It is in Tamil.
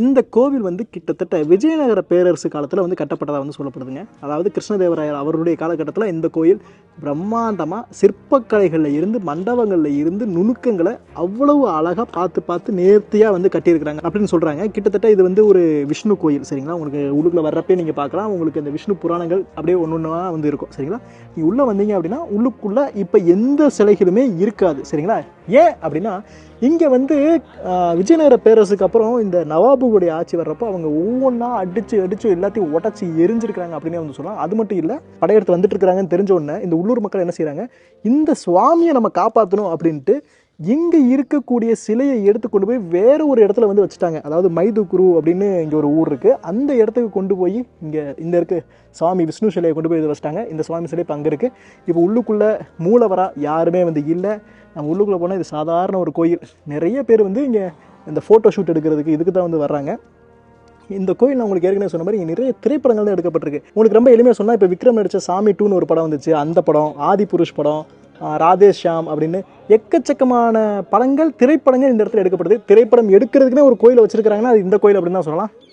இந்த கோவில் வந்து கிட்டத்தட்ட விஜயநகர பேரரசு காலத்தில் வந்து கட்டப்பட்டதாக வந்து சொல்லப்படுதுங்க. அதாவது கிருஷ்ணதேவராயர் அவருடைய காலகட்டத்தில் இந்த கோயில் பிரம்மாண்டமாக சிற்பக்கலைகளில் இருந்து மண்டபங்களில் இருந்து நுணுக்கங்களை அவ்வளவு அழகாக பார்த்து பார்த்து நேர்த்தியாக வந்து கட்டியிருக்கிறாங்க அப்படின்னு சொல்கிறாங்க கிட்டத்தட்ட இது வந்து ஒரு விஷ்ணு கோயில் சரிங்களா? உங்களுக்கு உள்ளுக்குள்ளே வர்றப்பே நீங்கள் பார்க்கலாம். உங்களுக்கு இந்த விஷ்ணு புராணங்கள் அப்படியே ஒன்று ஒன்றா வந்து இருக்கும் சரிங்களா? நீங்கள் உள்ளே வந்தீங்க அப்படின்னா உள்ளுக்குள்ளே இப்போ எந்த சிலைகளுமே இருக்காது சரிங்களா? ஏன் அப்படின்னா இங்கே வந்து விஜயநகர பேரரசுக்கு அப்புறம் இந்த நவாபுடைய ஆட்சி வர்றப்போ அவங்க ஒவ்வொன்றா அடித்து அடித்து எல்லாத்தையும் உடச்சி எரிஞ்சிருக்கிறாங்க அப்படின்னே வந்து சொல்லலாம் அது மட்டும் இல்லை படையெடுத்து வந்துட்டு இருக்கிறாங்கன்னு தெரிஞ்ச உடனே இந்த உள்ளூர் மக்கள் என்ன செய்கிறாங்க இந்த சுவாமியை நம்ம காப்பாற்றணும் அப்படின்ட்டு இங்கே இருக்கக்கூடிய சிலையை எடுத்து கொண்டு போய் வேறு ஒரு இடத்துல வந்து வச்சுட்டாங்க. அதாவது மைதுக்குரு அப்படின்னு இங்கே ஒரு ஊர் இருக்குது அந்த இடத்துக்கு கொண்டு போய் இங்கே இந்த இருக்கு சுவாமி விஷ்ணு சிலையை கொண்டு போய் இது வச்சுட்டாங்க. இந்த சுவாமி சிலை இப்போ அங்கே இருக்குது இப்போ உள்ளுக்குள்ளே மூலவராக யாருமே வந்து இல்லை. நம்ம உள்ளுக்குள்ளே போனால் இது சாதாரண ஒரு கோயில். நிறைய பேர் வந்து இங்கே இந்த ஃபோட்டோ ஷூட் எடுக்கிறதுக்கு இதுக்கு தான் வந்து வர்றாங்க. இந்த கோயில் நான் உங்களுக்கு ஏற்கனவே சொன்ன மாதிரி இங்கே நிறைய திரைப்படங்கள் தான் எடுக்கப்பட்டிருக்கு. உங்களுக்கு ரொம்ப எளிமையாக சொன்னால் இப்போ விக்ரம் நடித்த சாமி டூன்னு ஒரு படம் வந்துச்சு. அந்த படம் ஆதி புருஷ் படம் ஆஹ் ராதேஷ் ஷாம் அப்படின்னு எக்கச்சக்கமான படங்கள் திரைப்படங்கள் இந்த இடத்துல எடுக்கப்படுது. திரைப்படம் எடுக்கிறதுக்குனே ஒரு கோயில் வச்சிருக்காங்கன்னா அது இந்த கோயில் அப்படின்னு தான் சொல்லலாம்.